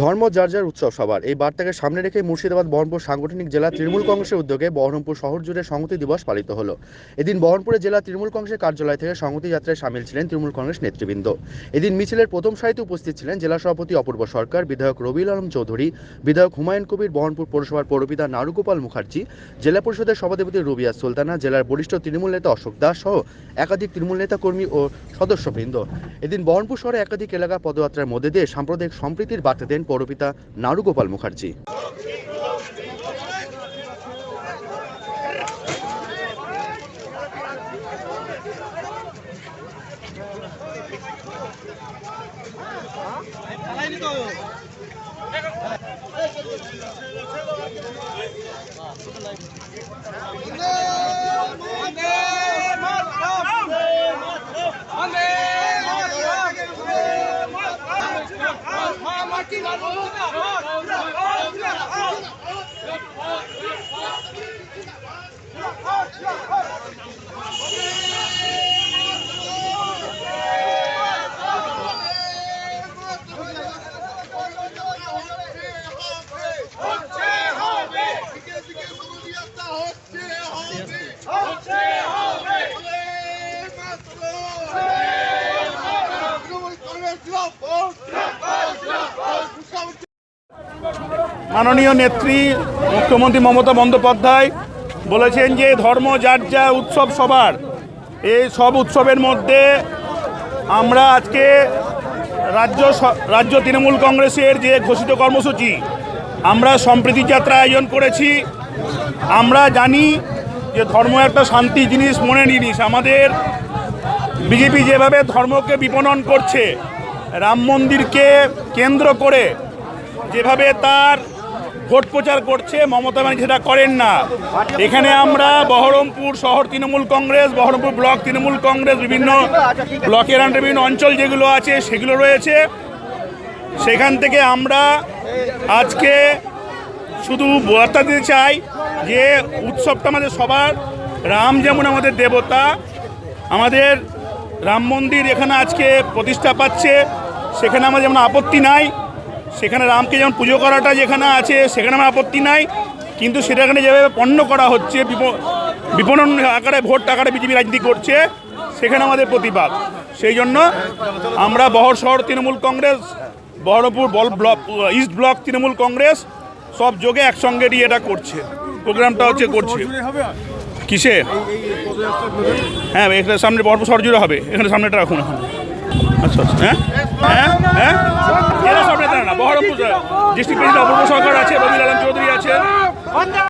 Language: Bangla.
ধর্ম যার যার উৎসব সবার। এই বার্তাকে সামনে রেখে মুর্শিদাবাদ, বহরমপুর সাংগঠনিক জেলা তৃণমূল কংগ্রেসের উদ্যোগে বহরমপুর শহর জুড়ে সংহতি দিবস পালিত হলো। এদিন বহরমপুরে জেলা তৃণমূল কংগ্রেসের কার্যালয় থেকে সংহতি যাত্রায় সামিল ছিলেন তৃণমূল কংগ্রেস নেতৃবৃন্দ। এদিন মিছিলের প্রথম সারিতে উপস্থিত ছিলেন জেলা সভাপতি অপূর্ব সরকার, বিধায়ক রবিউল আলম চৌধুরী, বিধায়ক হুমায়ুন কবির, বহরমপুর পৌরসভার পৌরপিতা নারুগোপাল মুখার্জি, জেলা পরিষদের সভাধিপতি রুবিয়া সুলতানা, জেলার বরিষ্ঠ তৃণমূল নেতা অশোক দাস সহ একাধিক তৃণমূল নেতা কর্মী ও সদস্যবৃন্দ। এদিন বহরমপুর শহরে একাধিক এলাকা পদযাত্রার মধ্যে দিয়ে সাম্প্রদায়িক সম্প্রীতির বার্তা দেন পৌরপিতা নারুগোপাল মুখার্জি। ¡Activa, no, মাননীয় নেত্রী মুখ্যমন্ত্রী মমতা বন্দ্যোপাধ্যায় বলেছেন যে ধর্ম যার যা উৎসব সবার এই সব উৎসবের মধ্যে আমরা আজকে রাজ্য রাজ্য তৃণমূল কংগ্রেসের যে ঘোষিত কর্মসূচি, আমরা সম্প্রীতি যাত্রা আয়োজন করেছি। আমরা জানি যে ধর্ম একটা শান্তি জিনিস মনে জিনিস। আমাদের বিজেপি যেভাবে ধর্মকে বিপণন করছে, রাম মন্দিরকে কেন্দ্র করে, যেভাবে তার ভোট প্রচার করছে, মমতা ব্যানার্জি সেটা করেন না। এখানে আমরা বহরমপুর শহর তৃণমূল কংগ্রেস, বহরমপুর ব্লক তৃণমূল কংগ্রেস, বিভিন্ন ব্লকের আন্ডারে বিভিন্ন অঞ্চল যেগুলো আছে, সেগুলো রয়েছে। সেখান থেকে আমরা আজকে শুধু বার্তা দিতে চাই যে উৎসবটা আমাদের সবার, রাম যেমন আমাদের দেবতা, আমাদের রাম মন্দির এখানে আজকে প্রতিষ্ঠা পাচ্ছে, সেখানে আমার যেমন আপত্তি নাই সেখানে রামকে যেমন পুজো করাটা যেখানে আছে, সেখানে আমার আপত্তি নাই। কিন্তু সেটাখানে যেভাবে পণ্য করা হচ্ছে, বিপ- বিপণন আকারে, ভোট আকারে বিজেপি রাজনীতি করছে, সেখানে আমাদের প্রতিবাদ। সেই জন্য আমরা বহর শহর তৃণমূল কংগ্রেস, বহরমপুর বল block, east block Trinamool Congress, সব যোগে একসঙ্গে নিয়ে এটা করছে। প্রোগ্রামটা হচ্ছে করছে। কিসে? হ্যাঁ এখানে সামনে বহরমপুর শহর জুড়ে হবে। এখানে সামনেটা রাখুন এখন। আচ্ছা আচ্ছা। হ্যাঁ? হ্যাঁ? ডিস্ট্রিক্ট প্রেসিডেন্ট অপূর্ব সরকার আছে রবিল আলম চৌধুরী আছে